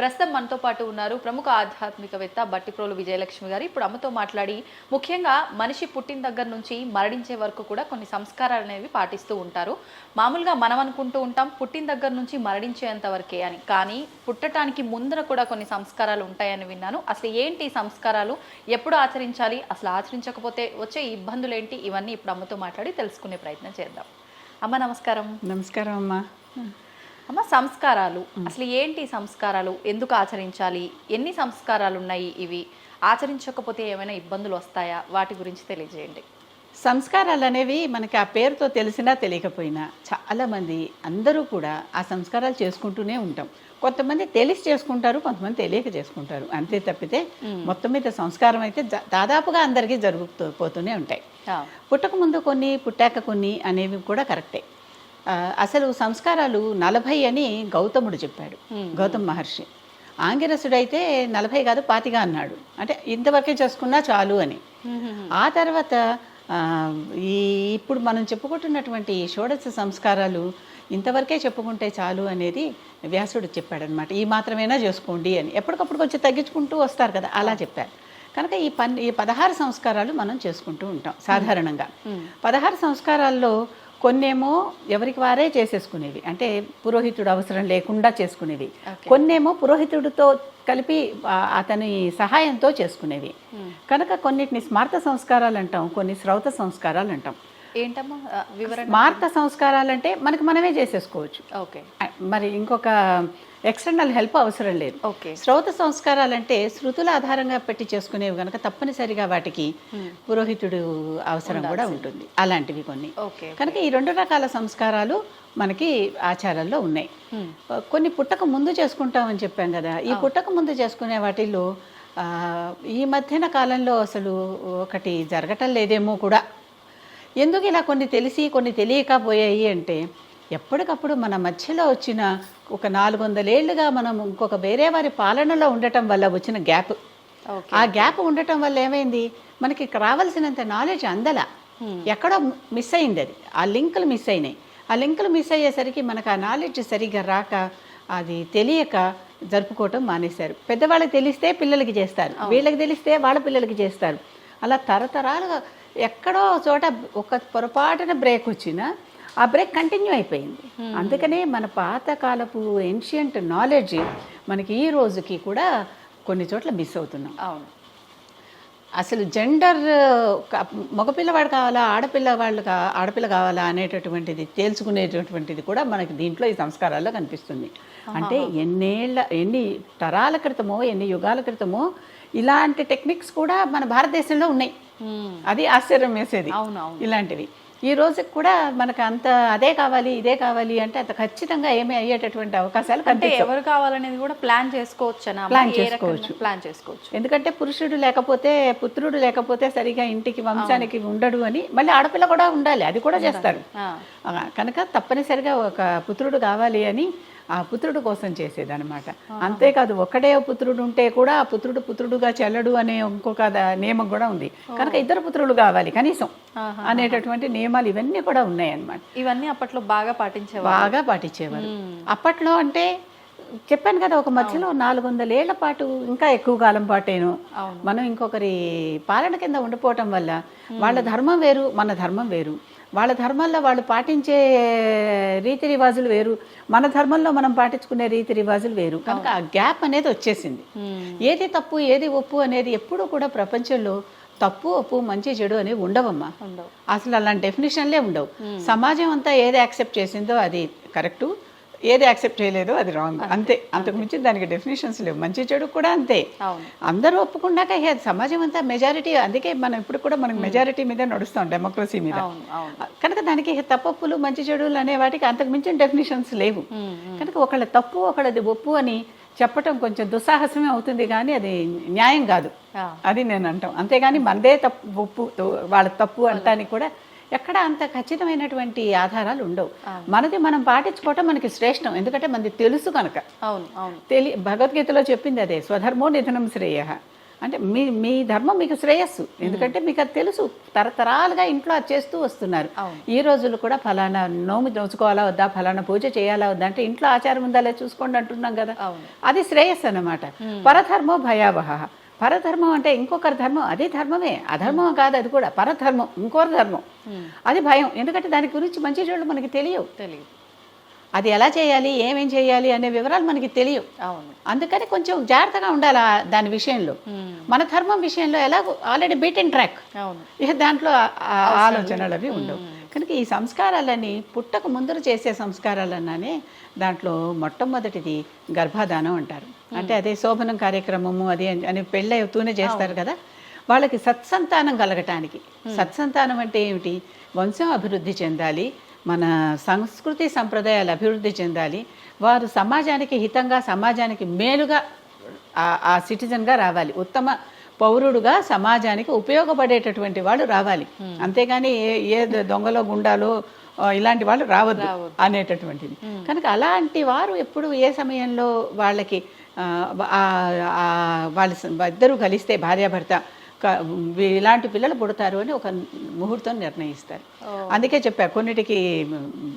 ప్రస్తుతం మనతో పాటు ఉన్నారు ప్రముఖ ఆధ్యాత్మికవేత్త బట్టిప్రోలు విజయలక్ష్మి గారు. ఇప్పుడు అమ్మతో మాట్లాడి ముఖ్యంగా మనిషి పుట్టిన దగ్గర నుంచి మరణించే వరకు కూడా కొన్ని సంస్కారాలు అనేవి పాటిస్తూ ఉంటారు. మామూలుగా మనం అనుకుంటూ ఉంటాం పుట్టిన దగ్గర నుంచి మరణించేంత వరకే అని. కానీ పుట్టడానికి ముందర కూడా కొన్ని సంస్కారాలు ఉంటాయని విన్నాను. అసలు ఏంటి సంస్కారాలు? ఎప్పుడు ఆచరించాలి? అసలు ఆచరించకపోతే వచ్చే ఇబ్బందులు ఏంటి? ఇవన్నీ ఇప్పుడు అమ్మతో మాట్లాడి తెలుసుకునే ప్రయత్నం చేద్దాం. అమ్మ నమస్కారం. నమస్కారం అమ్మా. అమ్మ సంస్కారాలు. అసలు ఏంటి సంస్కారాలు? ఎందుకు ఆచరించాలి? ఎన్ని సంస్కారాలు ఉన్నాయి ఇవి? ఆచరించకపోతే ఏమైనా ఇబ్బందులు వస్తాయా? వాటి గురించి తెలియజేయండి. సంస్కారాలు అనేవి మనకి ఆ పేరుతో తెలిసినా తెలియకపోయినా చాలామంది అందరూ కూడా ఆ సంస్కారాలు చేసుకుంటూనే ఉంటాం. కొంతమంది తెలిసి చేసుకుంటారు కొంతమంది తెలియక చేసుకుంటారు. అంతే తప్పితే మొత్తం మీద సంస్కారం అయితే దాదాపుగా అందరికీ జరుగుతూ పోతూనే ఉంటాయి. ఆ, పుట్టక ముందు కొన్ని పుట్టాక కొన్ని అనేవి కూడా కరెక్టే. అసలు సంస్కారాలు నలభై అని గౌతముడు చెప్పాడు. గౌతమ్ మహర్షి. ఆంగిరసుడైతే నలభై కాదు పాతిగా అన్నాడు. అంటే ఇంతవరకే చేసుకున్నా చాలు అని. ఆ తర్వాత ఈ ఇప్పుడు మనం చెప్పుకుంటున్నటువంటి షోడశ సంస్కారాలు ఇంతవరకే చెప్పుకుంటే చాలు అనేది వ్యాసుడు చెప్పాడనమాట ఈ మాత్రమేనా చేసుకోండి అని. ఎప్పటికప్పుడు కొంచెం తగ్గించుకుంటూ వస్తారు కదా అలా చెప్పారు. కనుక ఈ పన్ ఈ పదహారు సంస్కారాలు మనం చేసుకుంటూ ఉంటాం సాధారణంగా. పదహారు సంస్కారాల్లో కొన్నేమో ఎవరికి వారే చేసేసుకునేవి. అంటే పురోహితుడు అవసరం లేకుండా చేసుకునేవి. కొన్నేమో పురోహితుడితో కలిపి అతని సహాయంతో చేసుకునేవి. కనుక కొన్నిటిని స్మార్త సంస్కారాలు అంటాం కొన్ని శ్రౌత సంస్కారాలు అంటాం ఏంటమ్మా? వివరణ. స్మార్త సంస్కారాలు అంటే మనకి మనమే చేసేసుకోవచ్చు. ఓకే. మరి ఇంకొక ఎక్స్టర్నల్ హెల్ప్ అవసరం లేదు. ఓకే. శ్రౌత సంస్కారాలు అంటే శృతుల ఆధారంగా పెట్టి చేసుకునేవి కనుక తప్పనిసరిగా వాటికి పురోహితుడు అవసరం కూడా ఉంటుంది. అలాంటివి కొన్ని. ఓకే కనుక ఈ రెండు రకాల సంస్కారాలు మనకి ఆచారాల్లో ఉన్నాయి. కొన్ని పుట్టక ముందు చేసుకుంటామని చెప్పాం కదా. ఈ పుట్టక ముందు చేసుకునే వాటిల్లో ఈ మధ్యన కాలంలో అసలు ఒకటి జరగటం లేదేమో కూడా. ఎందుకు ఇలా కొన్ని తెలిసి కొన్ని తెలియక పోయాయి అంటే ఎప్పటికప్పుడు మన మధ్యలో వచ్చిన ఒక నాలుగు వందలేళ్ళుగా మనం ఇంకొక వేరే వారి పాలనలో ఉండటం వల్ల వచ్చిన గ్యాప్. ఆ గ్యాప్ ఉండటం వల్ల ఏమైంది? మనకి రావాల్సినంత నాలెడ్జ్ అందల. ఎక్కడో మిస్ అయింది అది. ఆ లింకులు మిస్ అయినాయి. ఆ లింకులు మిస్ అయ్యేసరికి మనకు ఆ నాలెడ్జ్ సరిగ్గా రాక అది తెలియక జరుపుకోవటం మానేశారు. పెద్దవాళ్ళకి తెలిస్తే పిల్లలకి చేస్తారు. వీళ్ళకి తెలిస్తే వాళ్ళ పిల్లలకి చేస్తారు. అలా తరతరాలుగా ఎక్కడో చోట ఒక పొరపాటున బ్రేక్ వచ్చినా ఆ బ్రేక్ కంటిన్యూ అయిపోయింది. అందుకనే మన పాతకాలపు ఏన్షియంట్ నాలెడ్జ్ మనకి ఈ రోజుకి కూడా కొన్ని చోట్ల మిస్ అవుతున్నాం. అవును. అసలు జెండర్ మగపిల్లవాడు కావాలా ఆడపిల్ల వాళ్ళు కా ఆడపిల్ల కావాలా అనేటటువంటిది తేల్చుకునేటటువంటిది కూడా మనకి దీంట్లో ఈ సంస్కారాల్లో కనిపిస్తుంది. అంటే ఎన్నేళ్ళ ఎన్ని తరాల క్రితమో ఎన్ని యుగాల క్రితమో ఇలాంటి టెక్నిక్స్ కూడా మన భారతదేశంలో ఉన్నాయి. అది ఆశ్చర్యం వేసేది. ఇలాంటివి. ఈ రోజుకి కూడా మనకు అంత అదే కావాలి ఇదే కావాలి అంటే అంత ఖచ్చితంగా ఏమీ అయ్యేటటువంటి అవకాశాలు అంటే ఎవరు కావాలనేది కూడా ప్లాన్ ఏ రకంగా చేసుకోవచ్చు. ప్లాన్ చేసుకోవచ్చు. ఎందుకంటే పురుషుడు లేకపోతే పుత్రుడు లేకపోతే సరిగా ఇంటికి వంశానికి ఉండడు అని మళ్ళీ ఆడపిల్ల కూడా ఉండాలి అది కూడా చేస్తారు. కనుక తప్పనిసరిగా ఒక పుత్రుడు కావాలి అని ఆ పుత్రుడు కోసం చేసేదన్నమాట. అంతేకాదు ఒక్కడే పుత్రుడు ఉంటే కూడా ఆ పుత్రుడు పుత్రుడుగా చెల్లడు అనే ఇంకొక నియమం కూడా ఉంది. కనుక ఇద్దరు పుత్రులు కావాలి కనీసం. అనేటటువంటి నియమాలు ఇవన్నీ కూడా ఉన్నాయన్నమాట. ఇవన్నీ అప్పట్లో బాగా పాటించేవారు బాగా పాటించేవారు. అప్పట్లో అంటే చెప్పాను కదా ఒక మధ్యలో నాలుగు వందల ఏళ్ళ పాటు ఇంకా ఎక్కువ కాలం పాటేను. మనం ఇంకొకరి పాలన కింద ఉండిపోవటం వల్ల వాళ్ళ ధర్మం వేరు మన ధర్మం వేరు. వాళ్ళ ధర్మంలో వాళ్ళు పాటించే రీతి రివాజులు వేరు. మన ధర్మంలో మనం పాటించుకునే రీతి రివాజులు వేరు. కనుక ఆ గ్యాప్ అనేది వచ్చేసింది. ఏది తప్పు ఏది ఒప్పు అనేది ఎప్పుడూ కూడా ప్రపంచంలో తప్పు ఒప్పు మంచి చెడు అనేవి ఉండవమ్మా. ఉండవు. అసలు అలాంటి డెఫినేషన్లే ఉండవు. సమాజం అంతా ఏది యాక్సెప్ట్ చేసిందో అది కరెక్టు ఏది యాక్సెప్ట్ చేయలేదో అది రాంగ్. అంతే అంతకు మించి దానికి డెఫినేషన్స్ లేవు. మంచి చెడు కూడా అంతే. అందరూ ఒప్పుకున్నాక సమాజం అంతా మెజారిటీ అందుకే మనం ఇప్పుడు కూడా మనకి మెజారిటీ మీద నడుస్తాం డెమోక్రసీ మీద. కనుక దానికి తప్పప్పులు మంచి చెడులు అనే వాటికి అంతకు మించిన డెఫినేషన్స్ లేవు. కనుక ఒకళ్ళ తప్పు ఒకళ్ళది ఒప్పు అని చెప్పటం కొంచెం దుస్సాహసమే అవుతుంది కానీ అది న్యాయం కాదు. అది నేను అంటాం. అంతేగాని మనదే తప్పు ఒప్పు వాళ్ళ తప్పు అంటానికి కూడా ఎక్కడ అంత ఖచ్చితమైనటువంటి ఆధారాలు ఉండవు. మనది మనం పాటించుకోవటం మనకి శ్రేష్టం. ఎందుకంటే మనది తెలుసు కనుక. అవును అవును. తెలి భగవద్గీతలో చెప్పింది అదే స్వధర్మో నిధనం శ్రేయ. అంటే మీ మీ ధర్మం మీకు శ్రేయస్సు. ఎందుకంటే మీకు అది తెలుసు. తరతరాలుగా ఇంట్లో అది చేస్తూ వస్తున్నారు. ఈ రోజులు కూడా ఫలానా నోము నోచుకోవాలా వద్దా ఫలానా పూజ చేయాలా వద్దా అంటే ఇంట్లో ఆచారం ఉందా చూసుకోండి అంటున్నాం కదా. అది శ్రేయస్సు అన్నమాట. పరధర్మో భయావహ. పరధర్మం అంటే ఇంకొకరి ధర్మం అది ధర్మమే. అధర్మం కాదు అది కూడా పరధర్మం ఇంకొకరి ధర్మం. అది భయం. ఎందుకంటే దాని గురించి మంచి చెడులు మనకి తెలియవు. తెలియదు. అది ఎలా చేయాలి ఏమేం చేయాలి అనే వివరాలు మనకి తెలియవు. అవును. అందుకని కొంచెం జాగ్రత్తగా ఉండాలి దాని విషయంలో. మన ధర్మం విషయంలో ఎలా ఆల్రెడీ బీటెన్ ట్రాక్ అవును. ఇక దాంట్లో ఆలోచనలు అవి ఉండవు. కనుక ఈ సంస్కారాలన్నీ పుట్టక ముందర చేసే సంస్కారాలన్నానే దాంట్లో మొట్టమొదటిది గర్భాధానం అంటారు. అంటే అదే శోభనం కార్యక్రమము అది అని- పెళ్ళి అవుతూనే చేస్తారు కదా. వాళ్ళకి సత్సంతానం కలగటానికి. సత్సంతానం అంటే ఏమిటి? వంశం అభివృద్ధి చెందాలి మన సంస్కృతి సంప్రదాయాలు అభివృద్ధి చెందాలి వారు సమాజానికి హితంగా సమాజానికి మేలుగా ఆ- సిటిజన్గా రావాలి. ఉత్తమ పౌరుడుగా సమాజానికి ఉపయోగపడేటటువంటి వాళ్ళు రావాలి. అంతేగాని ఏ ఏ దొంగలో గుండాలో ఇలాంటి వాళ్ళు రావద్దు అనేటటువంటిది. కనుక అలాంటి వారు ఎప్పుడు ఏ సమయంలో వాళ్ళకి వాళ్ళ ఇద్దరు కలిస్తే భార్యాభర్త ఇలాంటి పిల్లలు పుడతారు అని ఒక ముహూర్తం నిర్ణయిస్తారు. అందుకే చెప్పా కొన్నిటికి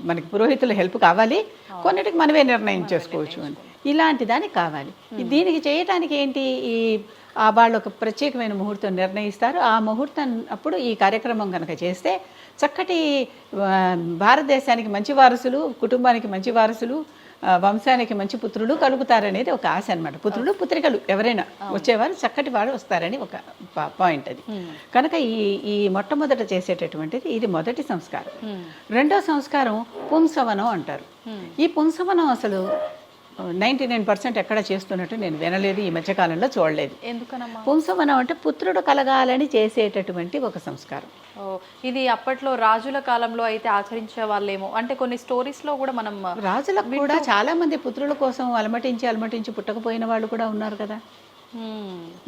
మనకి పురోహితుల హెల్ప్ కావాలి కొన్నిటికి మనమే నిర్ణయం చేసుకోవచ్చు అని. ఇలాంటి దానికి కావాలి. దీనికి చేయటానికి ఏంటి? ఈ ఆ వాళ్ళు ఒక ప్రత్యేకమైన ముహూర్తం నిర్ణయిస్తారు. ఆ ముహూర్తం అప్పుడు ఈ కార్యక్రమం కనుక చేస్తే చక్కటి భారతదేశానికి మంచి వారసులు కుటుంబానికి మంచి వారసులు వంశానికి మంచి పుత్రులు కలుగుతారనేది ఒక ఆశ అన్నమాట. పుత్రులు పుత్రికలు ఎవరైనా వచ్చేవారు చక్కటి వాడు వస్తారని ఒక పాయింట్ అది. కనుక ఈ ఈ మొట్టమొదట చేసేటటువంటిది ఇది మొదటి సంస్కారం. రెండో సంస్కారం పుంసవనం అంటారు. ఈ పుంసవనం అసలు నైంటీ నైన్ పర్సెంట్ ఎక్కడ చేస్తున్నట్టు నేను వినలేదు ఈ మధ్యకాలంలో చూడలేదు. ఎందుకనమ్మా? పుంసవనం అంటే పుత్రుడు కలగాలని చేసేటటువంటి ఒక సంస్కారం. ఇది అప్పట్లో రాజుల కాలంలో అయితే ఆచరించే వాళ్ళేమో. అంటే కొన్ని స్టోరీస్లో కూడా మనం రాజులకు కూడా చాలా మంది పుత్రుల కోసం అలమటించి అలమటించి పుట్టకపోయిన వాళ్ళు కూడా ఉన్నారు కదా.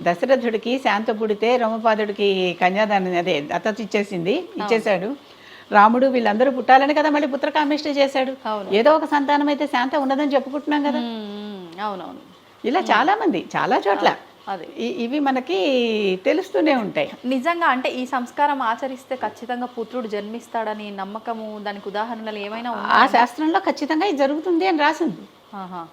దశరథుడికి శాంత పుడితే రమపాదుడికి కన్యాదానం అదే దత్తత ఇచ్చేసింది ఇచ్చేశాడు. రాముడు వీళ్ళందరూ పుట్టాలని కదా మళ్ళీ పుత్రకామేష్టి చేశాడు. ఏదో ఒక సంతానం అయితే శాంత ఉన్నదని చెప్పుకుంటున్నాం కదా. అవునవును. ఇలా చాలా మంది చాలా చోట్ల. అదే. ఇవి మనకి తెలుస్తూనే ఉంటాయి. నిజంగా అంటే ఈ సంస్కారం ఆచరిస్తే ఖచ్చితంగా పుత్రుడు జన్మిస్తాడని నమ్మకము దానికి ఉదాహరణలు ఏమైనా ఆ శాస్త్రంలో ఖచ్చితంగా ఇది జరుగుతుంది అని రాసింది. ఆహా.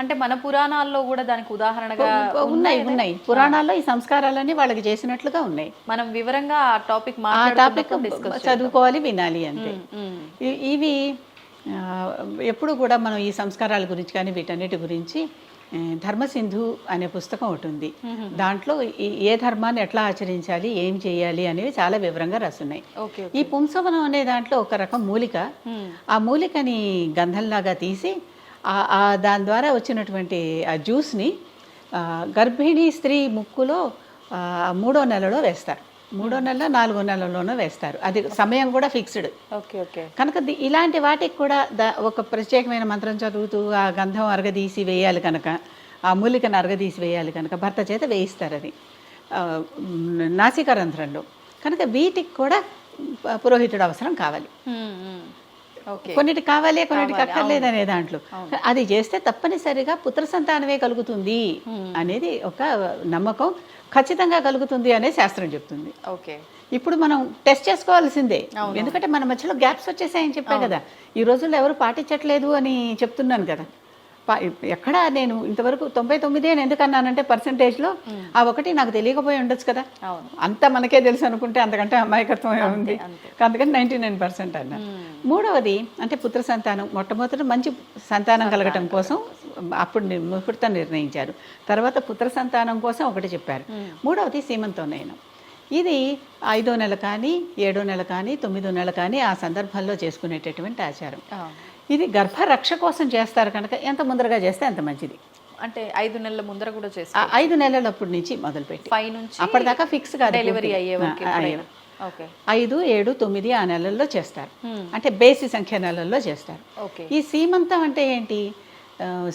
అంటే మన పురాణాల్లో కూడా దానికి ఉదాహరణగా ఉన్నాయి ఉన్నాయి. పురాణాల్లో ఈ సంస్కారాలన్నీ వాళ్ళకి చేసినట్లుగా ఉన్నాయి. మనం వివరంగా ఆ టాపిక్ ఆ టాపిక్ చదువుకోవాలి వినాలి అంతే. ఇవి ఎప్పుడు కూడా మనం ఈ సంస్కారాల గురించి కానీ వీటన్నిటి గురించి ధర్మసింధు అనే పుస్తకం ఒకటి ఉంది. దాంట్లో ఏ ధర్మాన్ని ఎట్లా ఆచరించాలి ఏం చేయాలి అనేవి చాలా వివరంగా రాసున్నాయి. ఓకే ఈ పుంసవనం అనే దాంట్లో ఒక రకం మూలిక. ఆ మూలికని గంధంలాగా తీసి దాని ద్వారా వచ్చినటువంటి ఆ జ్యూస్ని గర్భిణీ స్త్రీ ముక్కులో మూడో నెలలో వేస్తారు. మూడో నెల నాలుగో నెలలోనో వేస్తారు. అది సమయం కూడా ఫిక్స్డ్. ఓకే ఓకే కనుక ఇలాంటి వాటికి కూడా ద- ఒక ప్రత్యేకమైన మంత్రం చదువుతూ ఆ గంధం అరగదీసి వేయాలి కనుక ఆ మూలికను అరగదీసి వేయాలి కనుక భర్త చేత వేయిస్తారు అది. ఆ, మ్, నాసికారంధ్రంలో కనుక వీటికి కూడా పురోహితుడు అవసరం కావాలి. ఓకే. కొన్నిటికి కావాలి కొన్నిటికి అక్కర్లేదు అనే దాంట్లో. అది చేస్తే తప్పనిసరిగా పుత్ర సంతానమే కలుగుతుంది అనేది ఒక నమ్మకం ఖచ్చితంగా కలుగుతుంది అనే శాస్త్రం చెప్తుంది. ఓకే. ఇప్పుడు మనం టెస్ట్ చేసుకోవాల్సిందే. ఎందుకంటే మన మధ్యలో గ్యాప్స్ వచ్చేసాయని చెప్పా కదా. ఈ రోజుల్లో ఎవరు పాటించట్లేదు అని చెప్తున్నాను కదా. ఎక్కడ నేను ఇంతవరకు తొంభై తొమ్మిది అని ఎందుకు అన్నానంటే పర్సంటేజ్లో ఆ ఒకటి నాకు తెలియకపోయి ఉండొచ్చు కదా. అంతా మనకే తెలుసు అనుకుంటే అంతకంటే అమాయకత్వం ఉంది అందుకని నైంటీ నైన్ పర్సెంట్ అన్నా. మూడవది అంటే పుత్ర సంతానం మొట్టమొదటి మంచి సంతానం కలగటం కోసం అప్పుడు ముహూర్తం నిర్ణయించారు. తర్వాత పుత్ర సంతానం కోసం ఒకటి చెప్పారు. మూడవది సీమంతోనయనం ఇది ఐదో నెల కానీ ఏడో నెల కానీ తొమ్మిదో నెల కానీ ఆ సందర్భాల్లో చేసుకునేటటువంటి ఆచారం. ఇది గర్భరక్ష కోసం చేస్తారు కనుక ఎంత ముందరగా చేస్తే అంత మంచిది. అంటే ఐదు నెలల ముందర కూడా చేసి ఆ ఐదు నెలలప్పటి నుంచి మొదలుపెట్టి. పై నుంచి అప్పటిదాకా ఫిక్స్ కాదు డెలివరీ. అయ్యే. ఓకే. ఐదు ఏడు తొమ్మిది ఆ నెలల్లో చేస్తారు. అంటే బేసి సంఖ్య నెలల్లో చేస్తారు. ఓకే. ఈ సీమంతం అంటే ఏంటి?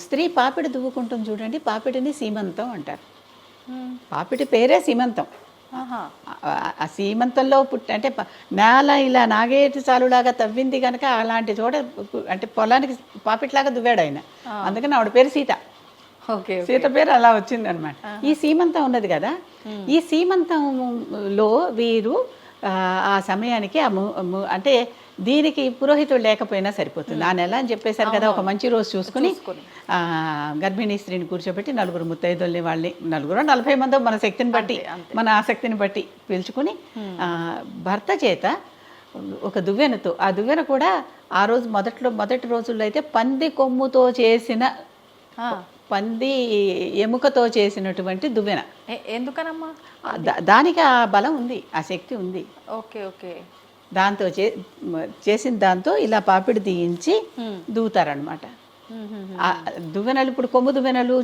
స్త్రీ పాపిడి దువ్వుకుంటుంది చూడండి పాపిడిని సీమంతం అంటారు. పాపిడి పేరే సీమంతం. ఆ- సీమంతంలో పుట్టి అంటే నేల ఇలా నాగేటి చాలులాగా తవ్వింది కనుక అలాంటి చోట అంటే పొలానికి పాపిట్లాగా దువ్వాడు ఆయన. అందుకని ఆవిడ పేరు సీత. ఓకే సీత పేరు అలా వచ్చింది అనమాట ఈ సీమంతం ఉన్నది కదా ఈ సీమంతంలో వీరు ఆ, సమయానికి అంటే దీనికి పురోహితుడు లేకపోయినా సరిపోతుంది. ఆ నెల అని చెప్పేశారు కదా ఒక మంచి రోజు చూసుకుని ఆ, గర్భిణీ స్త్రీని కూర్చోబెట్టి నలుగురు ముత్తైదుల్ని వాళ్ళని నలుగురు నలభై మందో మన శక్తిని బట్టి మన ఆసక్తిని బట్టి పిలుచుకుని భర్త చేత ఒక దువ్వెనతో ఆ దువ్వెన కూడా ఆ రోజు మొదట్లో మొదటి రోజుల్లో అయితే పంది కొమ్ముతో చేసిన పంది ఎముకతో చేసినటువంటి దువ్వెన. ఎందుకనమ్మా? దానికి ఆ బలం ఉంది ఆ శక్తి ఉంది. Okay okay. దాంతో చే చేసిన దాంతో ఇలా పాపిడి తీయించి దూతారనమాట దువ్వెనలు ఇప్పుడు కొమ్ము దువ్వెనలు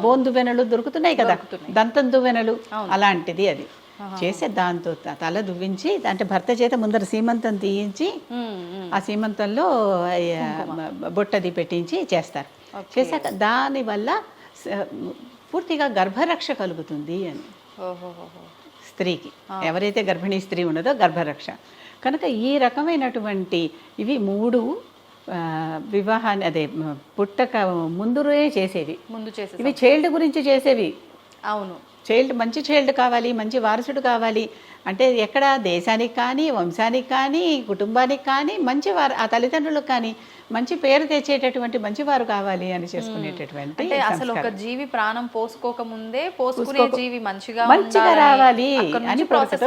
బోన్ దువ్వెనలు దొరుకుతున్నాయి కదా. దంతం దువ్వెనలు అలాంటిది అది. చేసే దాంతో తల దువ్వించి అంటే భర్త చేత ముందర సీమంతం తీయించి. ఆ సీమంతంలో బొట్టది పెట్టించి చేస్తారు. చేశాక దానివల్ల స- పూర్తిగా గర్భరక్ష కలుగుతుంది అని. స్త్రీకి. ఎవరైతే గర్భిణీ స్త్రీ ఉన్నదో గర్భరక్ష. కనుక ఈ రకమైనటువంటి ఇవి మూడు వివాహాన్ని అదే పుట్టక ముందురే చేసేవి. ముందు చేసే ఇవి చైల్డ్ గురించి చేసేవి. అవును. చైల్డ్ మంచి చైల్డ్ కావాలి మంచి వారసుడు కావాలి. అంటే ఎక్కడ దేశానికి కానీ వంశానికి కానీ కుటుంబానికి కానీ మంచి వారు ఆ తల్లిదండ్రులకు కానీ మంచి పేరు తెచ్చేటటువంటి మంచి వారు కావాలి అని చేసుకునేటటువంటి అసలు ఒక జీవి ప్రాణం పోసుకోక ముందే పోసుకునే జీవి మంచిగా మంచిగా రావాలి అని ప్రొసెస్.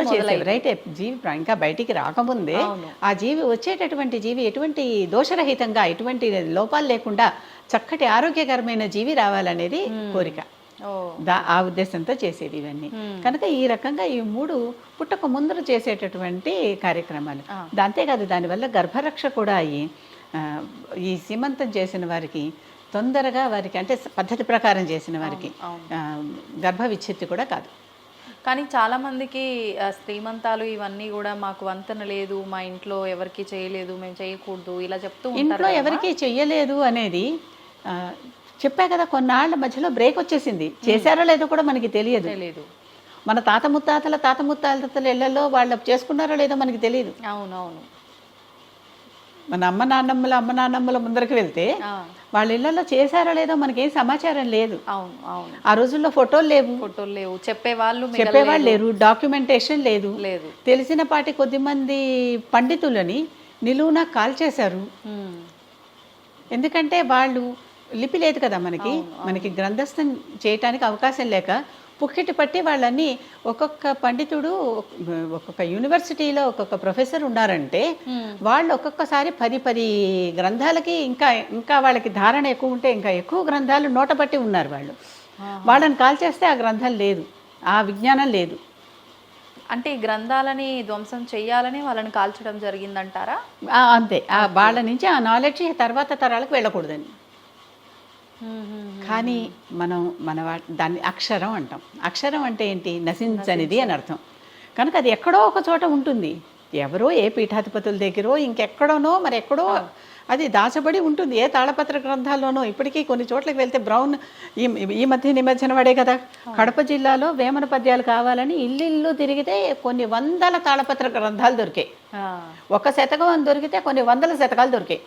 రైట్ జీవి ఇంకా బయటికి రాకముందే. ఆ జీవి వచ్చేటటువంటి జీవి ఎటువంటి దోషరహితంగా ఎటువంటి లోపాలు లేకుండా చక్కటి ఆరోగ్యకరమైన జీవి రావాలనేది కోరిక. దా ఆ ఉద్దేశంతో చేసేవి ఇవన్నీ. కనుక ఈ రకంగా ఈ మూడు పుట్టక ముందర చేసేటటువంటి కార్యక్రమాలు. అంతేకాదు దానివల్ల గర్భరక్ష కూడా అయ్యి ఈ సీమంతం చేసిన వారికి తొందరగా వారికి అంటే పద్ధతి ప్రకారం చేసిన వారికి గర్భ విచ్ఛిత్తి కూడా కాదు. కానీ చాలా మందికి ఆ, శ్రీమంతాలు ఇవన్నీ కూడా మాకు వంతన లేదు మా ఇంట్లో ఎవరికి చేయలేదు మేము చేయకూడదు ఇలా చెప్తూ ఇంట్లో ఎవరికి చెయ్యలేదు అనేది చెప్పా కదా కొన్నాళ్ళ మధ్యలో బ్రేక్ వచ్చేసింది. చేశారో లేదో కూడా మనకి తెలియదు. తెలియదు మన తాత ముత్తాతల తాత ముత్తాతల ఇళ్ళలో వాళ్ళు చేసుకున్నారో లేదో మనకి తెలియదు. అవునవును. మన అమ్మ నాన్నమ్మల అమ్మ నాన్నమ్మల ముందరికి వెళ్తే వాళ్ళ ఇళ్ళలో చేశారో లేదో మనకేం సమాచారం లేదు. అవును అవును. ఆ రోజుల్లో ఫోటోలు లేవు. ఫోటోలు లేవు. చెప్పేవాళ్ళు చెప్పేవాళ్ళు లేరు. డాక్యుమెంటేషన్ లేదు. లేదు. తెలిసిన పాటి కొద్దిమంది పండితులని నిలువున కాల్ చేశారు ఎందుకంటే వాళ్ళు లిపి లేదు కదా మనకి. మనకి గ్రంథస్థం చేయటానికి అవకాశం లేక పుక్కిటి పట్టి వాళ్ళని ఒక్కొక్క పండితుడు ఒక్కొక్క యూనివర్సిటీలో ఒక్కొక్క ప్రొఫెసర్ ఉన్నారంటే వాళ్ళు ఒక్కొక్కసారి పది పది గ్రంథాలకి ఇంకా ఇంకా వాళ్ళకి ధారణ ఎక్కువ ఉంటే ఇంకా ఎక్కువ గ్రంథాలు నోట పట్టి ఉన్నారు వాళ్ళు. వాళ్ళని కాల్ చేస్తే ఆ గ్రంథం లేదు ఆ విజ్ఞానం లేదు. అంటే ఈ గ్రంథాలని ధ్వంసం చెయ్యాలని వాళ్ళని కాల్చడం జరిగిందంటారా? అంతే. ఆ వాళ్ళ నుంచి ఆ నాలెడ్జ్ తర్వాత తరాలకు వెళ్ళకూడదని. కానీ మనం మన వా- దాన్ని అక్షరం అంటాం. అక్షరం అంటే ఏంటి? నశించనిది అని అర్థం. కనుక అది ఎక్కడో ఒక చోట ఉంటుంది. ఎవరో ఏ పీఠాధిపతుల దగ్గరో ఇంకెక్కడోనో మరి ఎక్కడో అది దాచబడి ఉంటుంది. ఏ తాళపత్ర గ్రంథాల్లోనో ఇప్పటికీ కొన్ని చోట్లకి వెళ్తే బ్రౌన్ ఈ ఈ మధ్య నిమజ్జన వాడే కదా. కడప జిల్లాలో వేమన పద్యాలు కావాలని ఇల్లు తిరిగితే కొన్ని వందల తాళపత్ర గ్రంథాలు దొరికాయి. ఒక శతకం దొరికితే కొన్ని వందల శతకాలు దొరికాయి.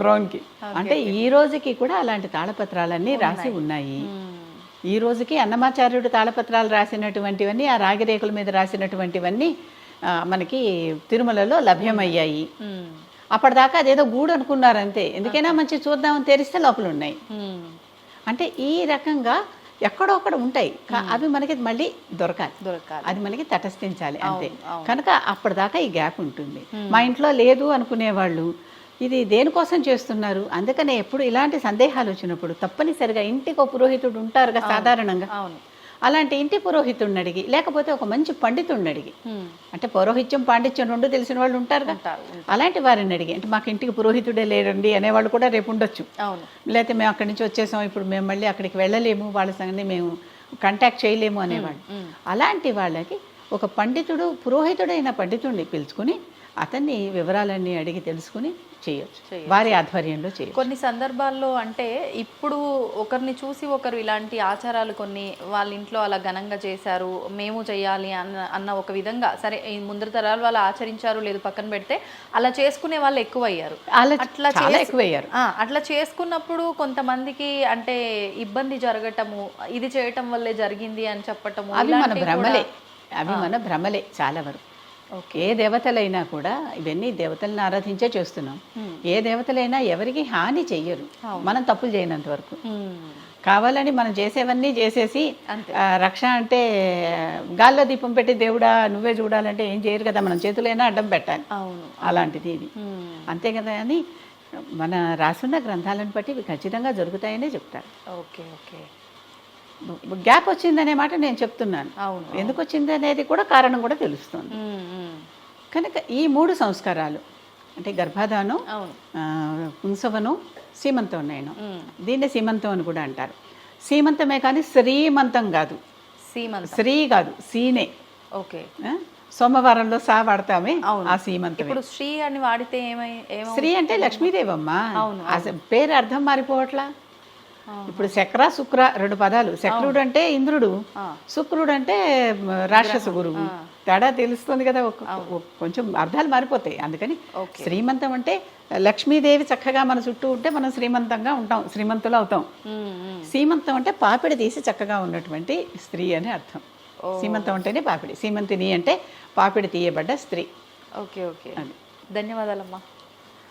బ్రౌన్కి అంటే ఈ రోజుకి కూడా అలాంటి తాళపత్రాలన్నీ రాసి ఉన్నాయి. ఈ రోజుకి అన్నమాచార్యుడు తాళపత్రాలు రాసినటువంటివన్నీ ఆ రాగిరేకుల మీద రాసినటువంటివన్నీ మనకి తిరుమలలో లభ్యమయ్యాయి. అప్పటిదాకా అదేదో గూడు అనుకున్నారు అంతే ఎందుకైనా మంచి చూద్దామని తెరిస్తే లోపల ఉన్నాయి. అంటే ఈ రకంగా ఎక్కడో అక్కడ ఉంటాయి అవి మనకి మళ్ళీ దొరకాలి. దొరకాలి. అది మనకి తటస్థించాలి అంతే. కనుక అప్పటిదాకా ఈ గ్యాప్ ఉంటుంది. మా ఇంట్లో లేదు అనుకునేవాళ్ళు ఇది దేనికోసం చేస్తున్నారు? అందుకనే ఎప్పుడు ఇలాంటి సందేహాలు వచ్చినప్పుడు తప్పనిసరిగా ఇంటికి ఒక పురోహితుడు ఉంటారుగా సాధారణంగా. అవును. అలాంటి ఇంటి పురోహితుడిని అడిగి లేకపోతే ఒక మంచి పండితుడిని అడిగి అంటే పౌరోహిత్యం పాండిత్యం రెండు తెలిసిన వాళ్ళు ఉంటారుగా. ఉంటారు అలాంటి వారిని అడిగి అంటే మాకు ఇంటికి పురోహితుడే లేరండి అనేవాళ్ళు కూడా రేపు ఉండొచ్చు. లేకపోతే మేము అక్కడి నుంచి వచ్చేసాం ఇప్పుడు మేము మళ్ళీ అక్కడికి వెళ్ళలేము వాళ్ళ సంగతి మేము కాంటాక్ట్ చేయలేము అనేవాళ్ళు. అలాంటి వాళ్ళకి ఒక పండితుడు పురోహితుడైన పండితుడిని పిలుచుకుని అతన్ని వివరాలన్నీ అడిగి తెలుసుకుని చేయొచ్చు. వారి ఆధ్వర్యంలో చేయొచ్చు. కొన్ని సందర్భాల్లో అంటే ఇప్పుడు ఒకరిని చూసి ఒకరు ఇలాంటి ఆచారాలు కొన్ని వాళ్ళ ఇంట్లో అలా ఘనంగా చేశారు మేము చేయాలి అన్న అన్న ఒక విధంగా సరే ఈ ముందర తరాలు వాళ్ళు ఆచరించారు లేదు పక్కన పెడితే అలా చేసుకునే వాళ్ళు ఎక్కువ అయ్యారు అలా అట్లా ఎక్కువయ్యారు. అట్లా చేసుకున్నప్పుడు కొంతమందికి అంటే ఇబ్బంది జరగటము ఇది చేయటం వల్లే జరిగింది అని చెప్పటము అవి మన భ్రమలే. అవి మన భ్రమలే చాలా వరకు. ఏ దేవతలైనా కూడా ఇవన్నీ దేవతలను ఆరాధించే చేస్తున్నాం. ఏ దేవతలైనా ఎవరికి హాని చెయ్యరు. మనం తప్పులు చేయనంత వరకు. కావాలని మనం చేసేవన్నీ చేసేసి రక్ష అంటే గాల్లో దీపం పెట్టి దేవుడా నువ్వే చూడాలంటే ఏం చేయరు కదా మనం చేతులైనా అడ్డం పెట్టాలి. అలాంటిది ఇది. అంతే కదా అని మన రాసున్న గ్రంథాలను బట్టి ఇవి ఖచ్చితంగా జరుగుతాయనే చెప్తారు. Okay okay. గ్యాప్ వచ్చిందనే మాట నేను చెప్తున్నాను. అవును. ఎందుకు వచ్చింది అనేది కూడా కారణం కూడా తెలుస్తుంది. కనుక ఈ మూడు సంస్కారాలు అంటే గర్భాధానం పుంసవనం సీమంతం నేను దీన్నే సీమంతం అని కూడా అంటారు. సీమంతమే కానీ శ్రీమంతం కాదు. సీమంతం. శ్రీ కాదు సీనే. ఓకే? సోమవారంలో సా వాడతామే. ఆ సీమంతమే. ఇప్పుడు శ్రీ అని వాడితే ఏమై శ్రీ అంటే లక్ష్మీదేవమ్మ. పేరు అర్థం మారిపోవట్లా. ఇప్పుడు శక్ర శుక్ర రెండు పదాలు. శక్రుడు అంటే ఇంద్రుడు. శుక్రుడు అంటే రాక్షస గురువు. తేడా తెలుస్తుంది కదా కొంచెం అర్థాలు మారిపోతాయి. అందుకని. శ్రీమంతం అంటే లక్ష్మీదేవి చక్కగా మన చుట్టూ ఉంటే మనం శ్రీమంతంగా ఉంటాం శ్రీమంతులు అవుతాం. సీమంతం అంటే పాపిడి తీసి చక్కగా ఉన్నటువంటి స్త్రీ అని అర్థం. సీమంతం అంటేనే పాపిడి. సీమంతిని అంటే పాపిడి తీయబడ్డ స్త్రీ. Okay okay. ధన్యవాదాలమ్మా.